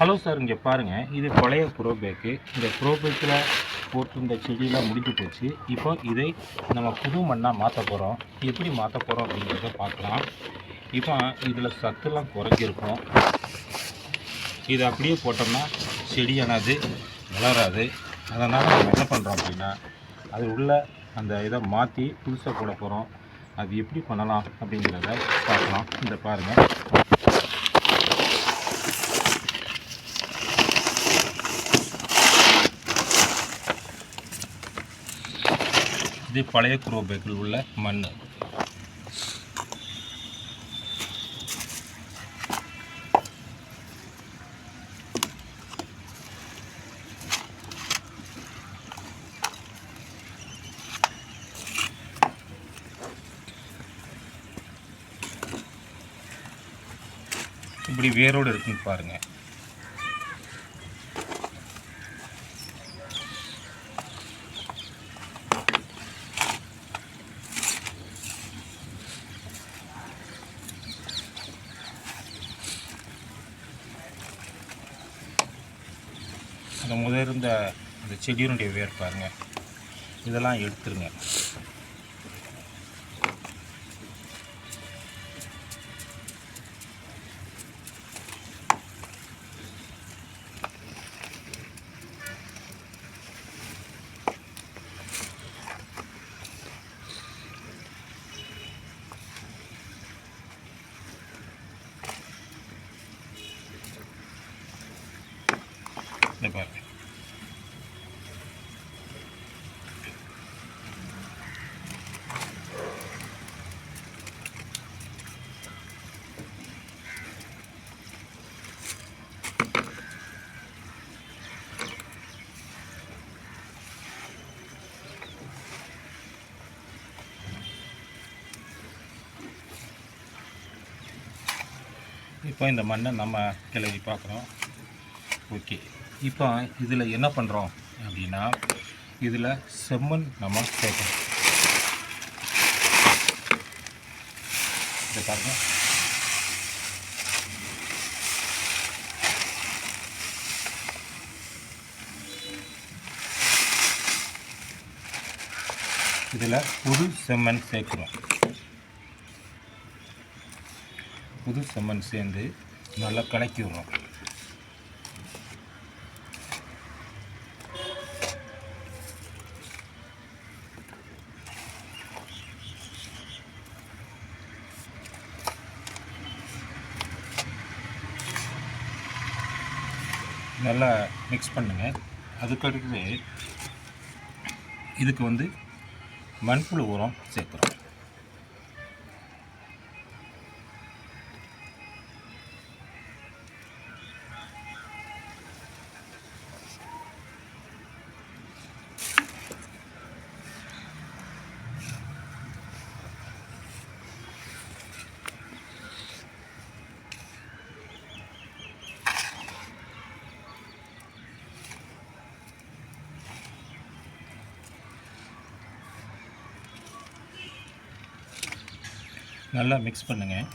Hello sir இங்கே பாருங்கள் இது பழைய ப்ரோபேக்கு இந்த ப்ரோ போட்டிருந்த செடியெலாம் முடிஞ்சு போச்சு. இப்போ இதை நம்ம புது மண்ணாக மாற்ற போகிறோம் எப்படி மாற்ற போகிறோம் அப்படிங்கிறத பார்க்கலாம். இப்போ இதில் சத்துலாம் குறைஞ்சிருக்கும். இது அப்படியே போட்டோம்னா செடியானது வளராது. அதனால் நம்ம என்ன பண்ணுறோம் அப்படின்னா அது உள்ள அந்த இதை மாற்றி புதுசாக போட போகிறோம் அது எப்படி பண்ணலாம் அப்படிங்கிறத பார்க்கலாம். இந்த பாருங்கள் இது பழைய குரோபேக்கில் உள்ள மண். இப்படி வேரோடு இருக்குன்னு பாருங்கள் அந்த முதிர்ந்த அந்த செடியினுடைய வேர் பாருங்கள் இதெல்லாம் எடுத்துருங்க. இந்த பாருங்க. இப்போ இந்த மண்ணை நம்ம கிளவி பார்க்குறோம். ஓகே. இப்போ இதில் என்ன பண்ணுறோம் அப்படின்னா இதில் செம்மண் நம்ம சேர்க்கணும். இதை பாருங்க. இதில் புது செம்மண் சேர்க்குறோம். புது செம்மண் சேர்ந்து நல்லா கலக்கி விடுறோம். நல்லா மிக்ஸ் பண்ணுங்கள் அதுக்கடுத்து இதுக்கு வந்து மண்புழு உரம் சேர்க்குறோம். நல்லா மிக்ஸ் பண்ணுங்கள்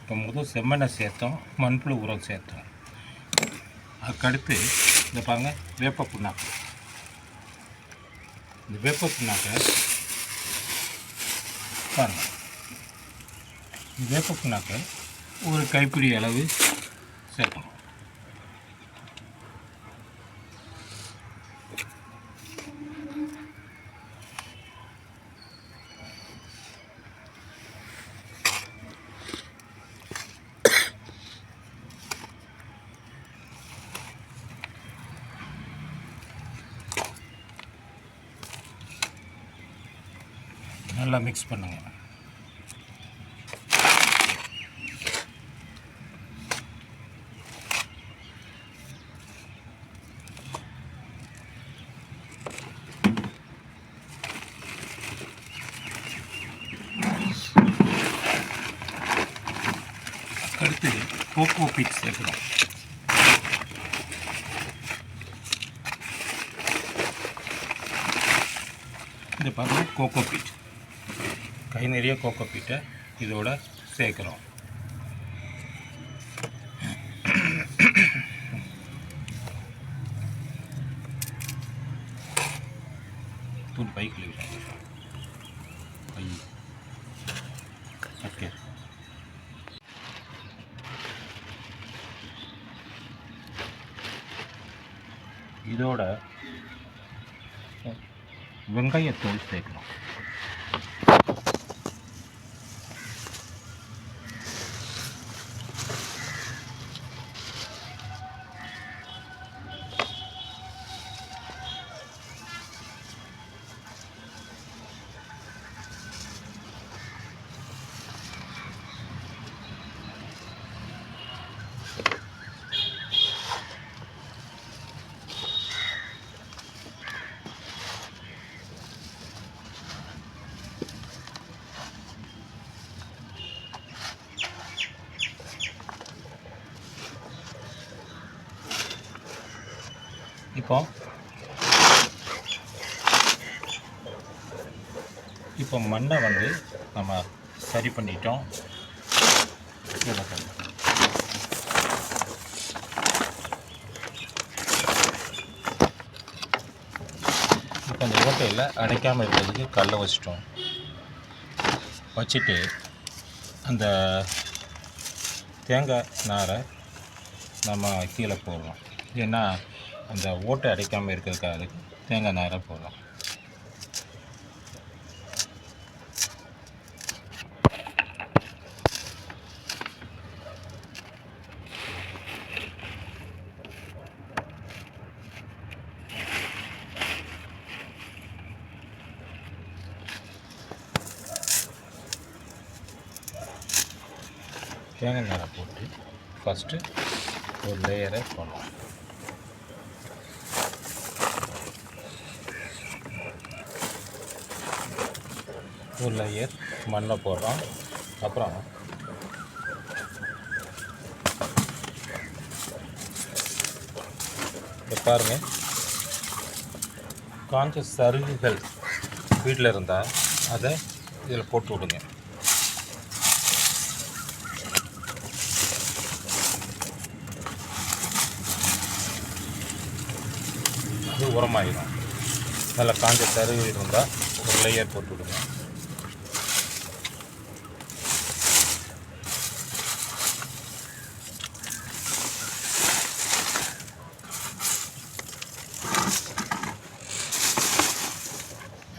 இப்போ முதல் செம்மண்ணை சேர்த்தோம் மண்புழு உரம் சேர்த்தோம். அதுக்கடுத்து இந்த பாருங்க வேப்ப புண்ணாக்கு. இந்த வேப்ப புண்ணாக்கை பாருங்கள் இந்த வேப்ப புண்ணாக்கை ஒரு கைப்பிடி அளவு சேர்க்கணும். நல்லா மிக்ஸ் பண்ணுங்கள் அடுத்து கோகோ பீட் சேர்க்குறோம் இந்த பாருங்க கோகோ பீட் கை நிறைய கோகோப்பீட்டை இதோட சேர்க்குறோம். தூள் பை கழுவிடுறாங்க ஓகே. இதோட வெங்காயத்தூள் சேர்க்கணும் இப்போ இப்போ மண்ணை வந்து நம்ம சரி பண்ணிட்டோம். இப்போ அந்த ஓட்டையில் அடைக்காமல் இருக்கிறதுக்கு கல்லை வச்சிட்டோம். வச்சுட்டு அந்த தேங்காய் நாரை நம்ம கீழே போடுறோம். ஏன்னா அந்த ஓட்டை அடைக்காமல் இருக்கிறதுக்காக தேங்காய் நேரம் போடலாம். தேங்காய் நேரம் போட்டு ஃபஸ்ட்டு ஒரு லேயரை போடலாம். ஒரு லேயர் மண்ணை போடுறோம். அப்புறம் இப்போ பாருங்கள் காஞ்ச சருகுகள் வீட்டில் இருந்தால் அதை இதில் போட்டு விடுங்க. அது உரமாயிடும் நல்லா காஞ்ச சருகு இருந்தால் ஒரு லேயர் போட்டு விடுங்க.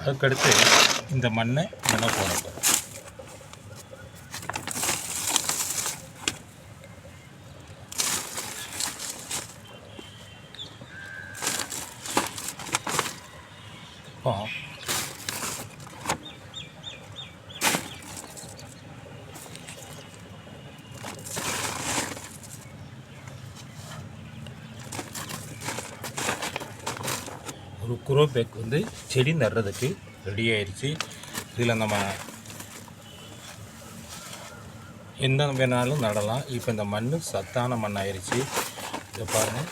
அதுக்கடுத்து இந்த மண்ணை மண்ணை போடணும் இப்போ ஒரு குரோ பேக் வந்து செடி நடுறதுக்கு ரெடி ஆயிடுச்சு இதில் நம்ம எந்த வேணாலும் நடலாம். இப்போ இந்த மண் சத்தான மண் ஆயிடுச்சு இதை பாருங்கள்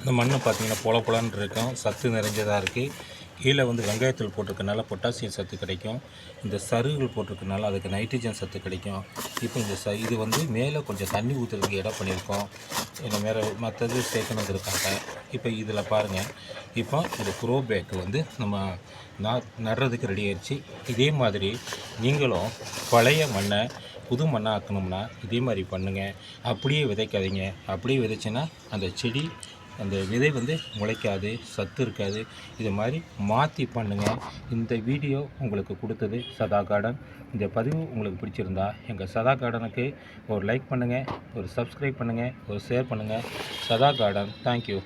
இந்த மண் பார்த்திங்கன்னா பொல பொலன்னு இருக்கும். சத்து நிறைஞ்சதாக இருக்குது கீழே வந்து வெங்காயத்தூள் போட்டிருக்கனால பொட்டாசியம் சத்து கிடைக்கும். இந்த சருகுகள் போட்டிருக்கனால அதுக்கு நைட்ரஜன் சத்து கிடைக்கும். இப்போ இந்த ச இது வந்து மேலே கொஞ்சம் தண்ணி ஊற்றுறதுக்கு இடம் பண்ணியிருக்கோம். இந்த வேறு மற்றது சேர்க்கணுங்க இருக்காங்க. இப்போ இதில் பாருங்கள் இப்போ இந்த க்ரோ பேக் வந்து நம்ம நடுறதுக்கு ரெடி ஆயிடுச்சு இதே மாதிரி நீங்களும் பழைய மண்ணை புது மண்ணாக ஆக்கணும்னா இதே மாதிரி பண்ணுங்கள் அப்படியே விதைக்காதீங்க. அப்படியே விதைச்சின்னா அந்த செடி அந்த விதை வந்து முளைக்காது சத்து இருக்காது. இது மாதிரி மாற்றி பண்ணுங்கள் இந்த வீடியோ உங்களுக்கு கொடுத்தது சதா கார்டன் இந்த பதிவு உங்களுக்கு பிடிச்சிருந்தா எங்கள் சதா கார்டனுக்கு ஒரு லைக் பண்ணுங்கள் ஒரு சப்ஸ்கிரைப் பண்ணுங்கள் ஒரு ஷேர் பண்ணுங்கள் சதா கார்டன் தேங்க்யூ